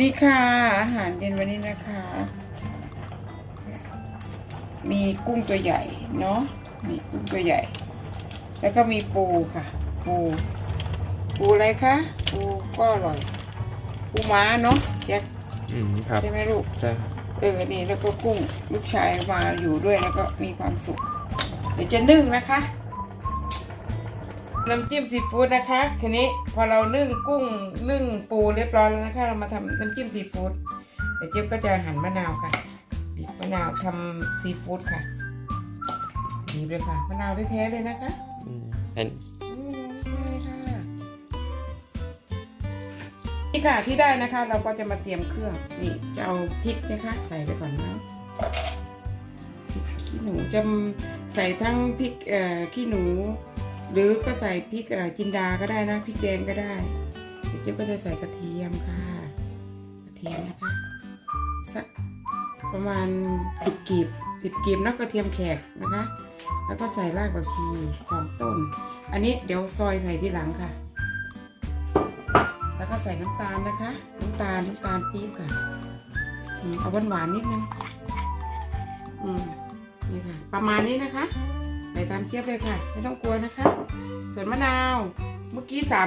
นี่ค่ะอาหารเย็นวันนี้นะคะ มีกุ้งตัวใหญ่เนาะมีกุ้งตัวใหญ่ แล้วก็มีปูค่ะ ปู ปูอะไรคะปูก็อร่อย ปูม้าเนาะแจ็คอืมครับใช่ไหมลูกใช่ครับเออนี่แล้วก็กุ้งลูกชายมาอยู่ด้วยแล้วก็มีความสุข เดี๋ยวจะนึ่งนะคะ น้ำจิ้มซีฟู้ดนะคะทีนี้พอเรานึ่งกุ้งนึ่งปูเรียบร้อยแล้วนะคะ เรามาทำน้ำจิ้มซีฟู้ดเดี๋ยวเจี๊ยบก็จะหั่นมะนาวค่ะบีบมะนาวทำซีฟู้ดค่ะบีบเลยค่ะมะนาวแท้ๆเลยนะคะอืมอันอืมใช่ค่ะนี่ค่ะที่ได้นะคะ เราก็จะมาเตรียมเครื่องนี่จะเอาพริกนะคะ ใส่ไปก่อนนะพริกขี้หนูจะใส่ทั้งพริกเอ่อขี้หนู หรือก็ใส่พริกจินดาก็ได้นะพริกแดงก็ได้เดี๋ยวเจ๊ก็จะใส่กระเทียมค่ะ กระเทียมนะคะสักประมาณสิบกีบสิบกีบนักกระเทียมแขกนะคะ แล้วก็ใส่รากผักชีสองต้น อันนี้เดี๋ยวซอยใส่ทีหลังค่ะ แล้วก็ใส่น้ำตาลนะคะ น้ำตาลน้ำตาลปี๊บค่ะอืมเอาหวานๆนิดนึงอืมนี่ค่ะ ประมาณนี้นะคะ ตามเจี๊ยบเลยค่ะ ไม่ต้องกลัวนะคะ ส่วนมะนาว เมื่อกี้สาม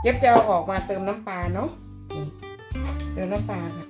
เจี๊ยบจะเอาออกมาเติมน้ำปลาเนาะนี่เติมน้ำปลาค่ะ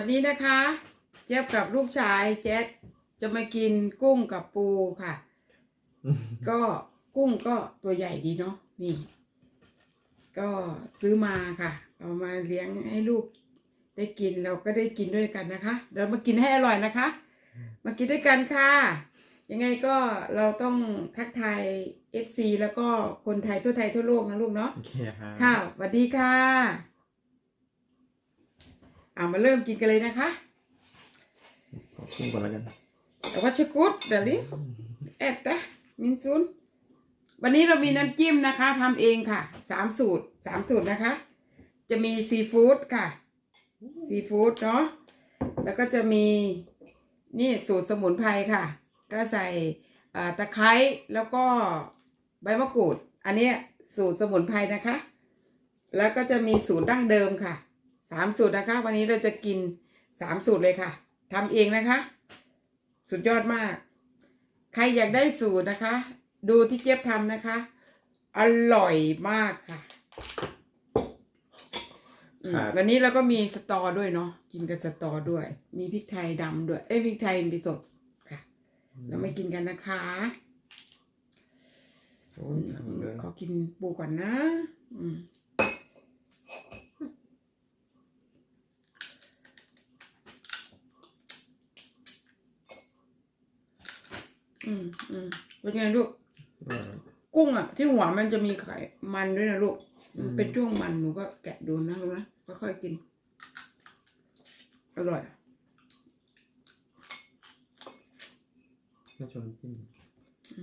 วันนี้นะคะเจี๊ยบกับลูกชายแจ็คจะมากินกุ้งกับปูค่ะ ก็กุ้งก็ตัวใหญ่ดีเนาะนี่ ก็ซื้อมาค่ะ เอามาเลี้ยงให้ลูกได้กินเราก็ได้กินด้วยกันนะคะเดี๋ยวมากินให้อร่อยนะคะ มากินด้วยกันค่ะ ยังไงก็เราต้องทักทายเอฟซีแล้วก็คนไทยทั่วไทยทั่วโลกนะลูกเนาะโอเคครับค่ะสวัสดีค่ะ เอามาเริ่มกินกันเลยนะคะขอบคุณก่อนแล้วกันแต่ว่าชกุดเดี๋ยวนี้แอดนะมินซุนวันนี้เรามีน้ำจิ้มนะคะทำเองค่ะ สามสูตร สามสูตรนะคะ จะมีซีฟู้ดค่ะ ซีฟู้ดเนาะ แล้วก็จะมีนี่สูตรสมุนไพรค่ะ ก็ใส่อ่าตะไคร้แล้วก็ใบมะกรูด อันเนี้ยสูตรสมุนไพรนะคะ แล้วก็จะมีสูตรดั้งเดิมค่ะ สามสูตรนะคะ วันนี้เราจะกินสามสูตรเลยค่ะทำเองนะคะ สุดยอดมาก ใครอยากได้สูตรนะคะ ดูที่เจี๊ยบทำนะคะ อร่อยมากค่ะอืมวันนี้เราก็มีสตอด้วยเนาะกินกับสตอด้วย มีพริกไทยดำด้วย เอ้ยพริกไทยมีสดค่ะเรามากินกันนะคะโอ้ยทำเลย ขอกินปูก่อนนะ อืม อืมเป็นไงลูก กุ้งอะ ที่หัวมันจะมีไขมันด้วยนะลูกเป็นช่วงมันหนูก็แกะดูนะลูกนะค่อยๆกิน อร่อยน่าชมกินอื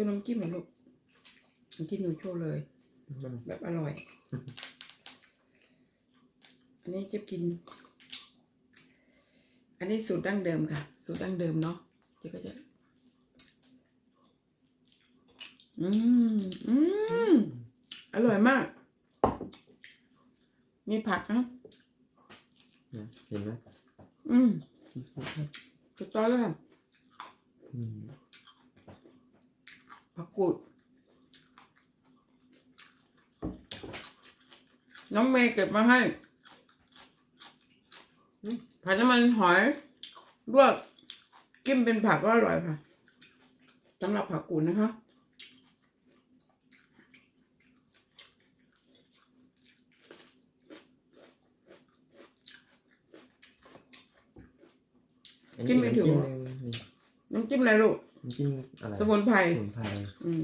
ชว์น้ำจิ้มเหรอลูกน้ำจิ้มหนูโชว์เลยแบบอร่อย นนี้เจะกิน อันนี้สูตรดั้งเดิมค่ะ สูตรดั้งเดิมเนาะเจ๊ก็จะ อืม อืม อร่อยมาก มีผักนะนะเห็นไหมอืมสุดยอดเลยค่ะอืมผักกูด น้องเมย์เก็บมาให้ ผัดน้ำมันหอยลวกกิ้มเป็นผักก็อร่อยค่ะสำหรับผักกูดนะคะอันจิ้นี้มไม่น้ำถูกจิ้มหรอหนึ่งนี่น้ำจิ้มอะไรลูกน้ำจิ้มอะไรสมุนไพรสมุนไพรอืม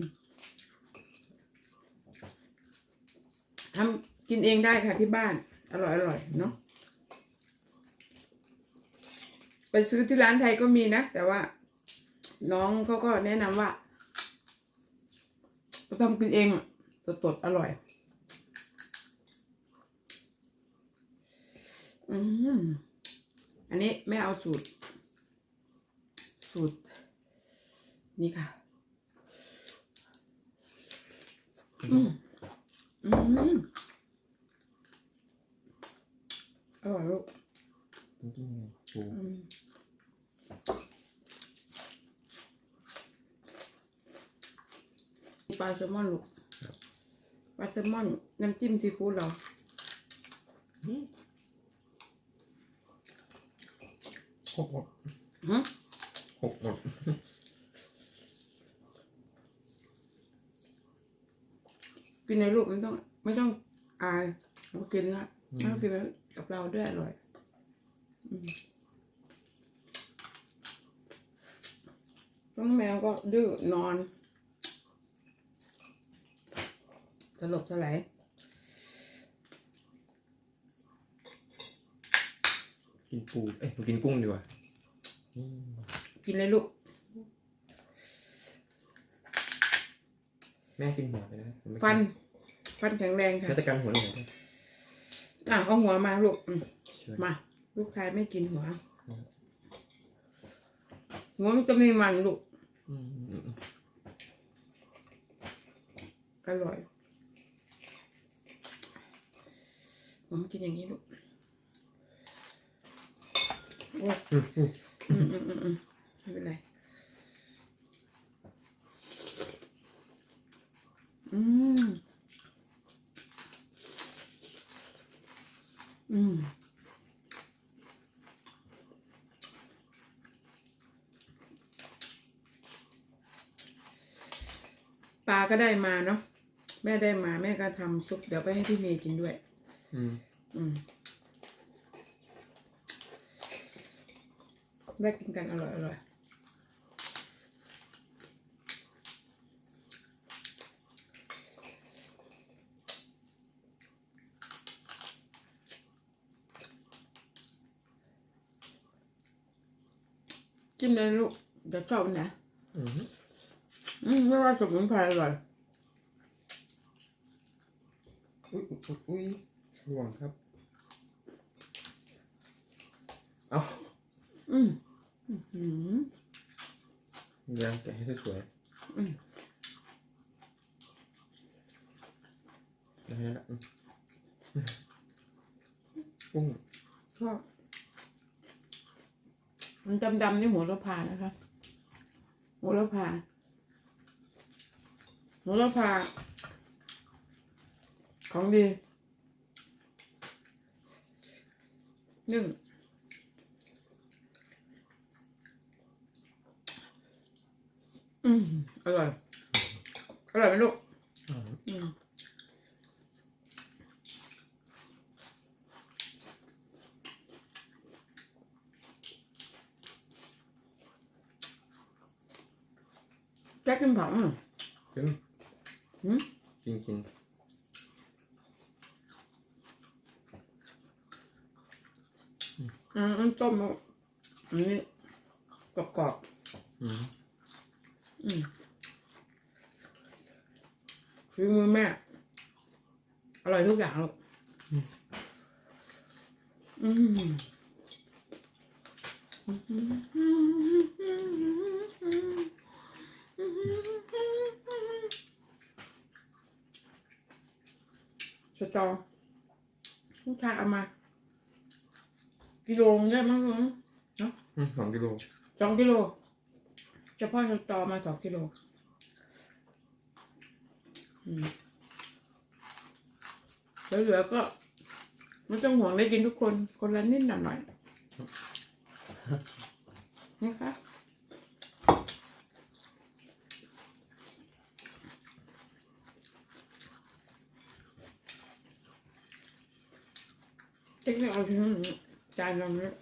ทำกินเองได้ค่ะที่บ้าน อร่อยอร่อยเนาะไป ซื้อที่ร้านไทยก็มีนะ แต่ว่า น้องเขาก็แนะนำว่าทำกินเองสดสดๆอร่อย อืมอันนี้ไม่เอาสูตร สูตร นี่ค่ะ อืมอืมอร่อยลูกอืม ปลาแซลมอนลูกปลาแซลมอนน้ำจิ้มซีฟู้ดเราหกหมดหึหกหมดกินในลูกไม่ต้อง ไม่ต้องอายเรากินละถ้ากินแล้วกับเราด้วยอร่อยอืมน้องแมวก็ดื้อนอน สลบสลายกินปู เอ้ยกินกุ้งดีกว่าอืมกินเลยลูก แม่กินหัวไปนะผมไม่กิฟัน ฟันแข็งแรงค่ะแม่ตะการหัวหน่อยได้อะเอาหัวมาลูกอืมช่วย มา ลูกชายไม่กินหัวหัวมันจะมีมันลูก อืมอืมอืมอร่อย ผมกินอย่างนี้ลูกโอ้ยอืมอืมอืมอืมอืมอืมไม่เป็นไร อืม อืมปลาก็ได้มาเนาะแม่ได้มาแม่ก็ทำซุปเดี๋ยวไปให้พี่เมย์กินด้วย อืมอืม ได้กินกันอร่อยอร่อยจิ้มเลยลูกเดี๋ยวชอบอันไหนอืมอืมไม่ว่าสมุนไพรอร่อย อุ้ยอุ้ยอุ้ยห่วงครับ เอา อืมอือหือยังแกะให้สวยอืมๆได้แล้วอืมกุ้งชอบมันดำๆนี่หัวละพานะคะหัวละพาหัวละพา ของดีนึ่ง อร่อย อร่อยไหมลูกอืมแจ๊กกินผักมั้งกินกินกินอืมต้มอันนี้กรอบอืม อืมฝีมือแม่ อร่อยทุกอย่างลูกอืมสตอลูกชายเอามา กิโลนึงได้มั้งลุงอืมสองกิโลสองกิโล เฉพาะสตอมาสองกิโลอืมแล้วเหลือก็ไม่ต้องห่วงได้กินทุกคน คนละนิดหน่อยๆนะคะเจ๊จะเอาที่นั่นจานเราเนี่ย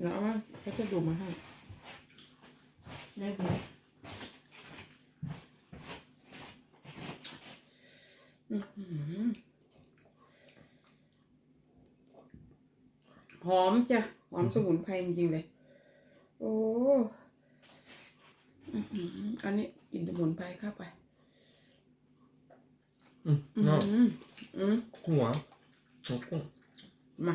แล้วเอาว่าเขาจะดูมาให้ ได้ไหมอื้อหือหอมจ้ะ หอมสมุนไพรจริงๆเลย โอ้อื้อหืออันนี้กินสมุนไพรเข้าไปอืมอืเนาะมอืมหัวหัวกุ้งมา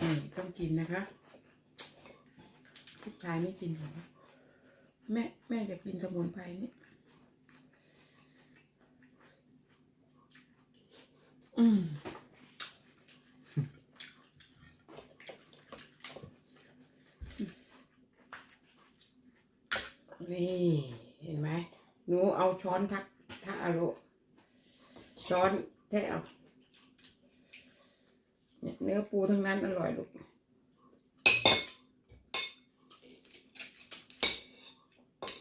อืมต้องกินนะคะลูกชายไม่กินหรอแม่แม่จะกินสมุนไพรนี่อืมนี่เห็นไหมหนูเอาช้อนทักทักอารุช้อนแท้เอา เนื้อปูทั้งนั้นอร่อยลูก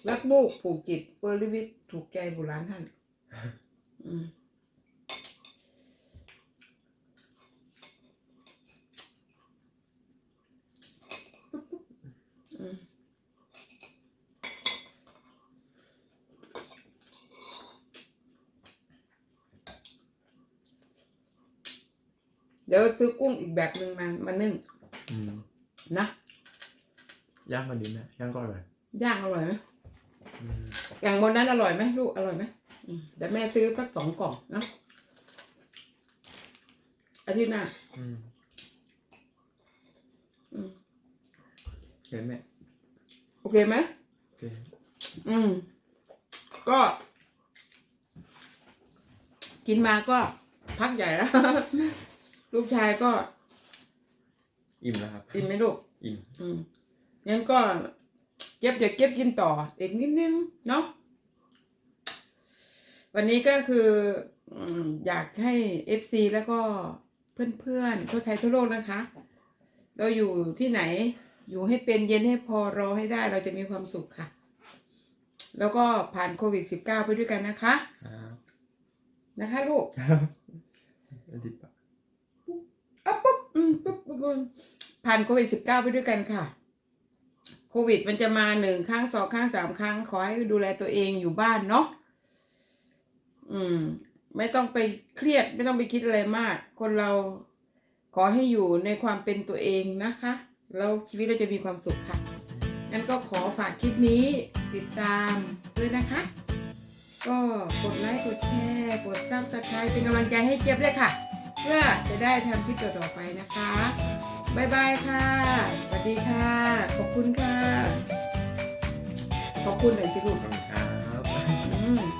รักบุกผูกจิตเปอร์ลิวิทถูกใจบุรานท่านอืม เดี๋ยวซื้อกุ้งอีกแบบหนึ่งมามานึ่งอืมนะย่างมันดีไหมย่างก็อร่อยย่างอร่อยไหมอืมอย่างบนนั้นอร่อยไหมลูกอร่อยไหมอืมเดี๋ยวแม่ซื้อสักสองกล่องนะอาทิตย์หน้า อืมอืม เห็นไหมโอเคไหม โอเคอืม ก็ กินมาก็พักใหญ่แล้ว ลูกชายก็อิ่มแล้วครับกินไหมลูกอิ่ม อืมงั้นก็เก็บเดี๋ยวเก็บกินต่ออีกนิดนึงเนาะวันนี้ก็คืออืมอยากให้เอฟซีแล้วก็เพื่อนๆทั่วไทยทั่วโลกนะคะ เราอยู่ที่ไหนอยู่ให้เป็นเย็นให้พอรอให้ได้เราจะมีความสุขค่ะ แล้วก็ผ่านโควิด -19 ไปด้วยกันนะคะครับนะคะลูก ครับอันที่ปะอะปุ๊บอืมปุ๊บปุ๊บปุ๊บผ่านโควิดสิบเก้าไปด้วยกันค่ะ โควิดมันจะมาหนึ่งครั้งสองครั้งสามครั้ง ขอให้ดูแลตัวเองอยู่บ้านเนาะอืม ไม่ต้องไปเครียดไม่ต้องไปคิดอะไรมาก คนเราขอให้อยู่ในความเป็นตัวเองนะคะ แล้วชีวิตเราจะมีความสุขค่ะงั้นก็ขอฝากคลิปนี้ติดตามด้วยนะคะ ก็กดไลค์กดแชร์กดซับสไครป์เป็นกำลังใจให้เจี๊ยบเลยค่ะ เพื่อจะได้ทำคลิปต่อๆไปนะคะบ๊ายบายค่ะ สวัสดีค่ะ ขอบคุณค่ะ ขอบคุณหน่อยสิลูก ขอบคุณครับ อืมให้ดู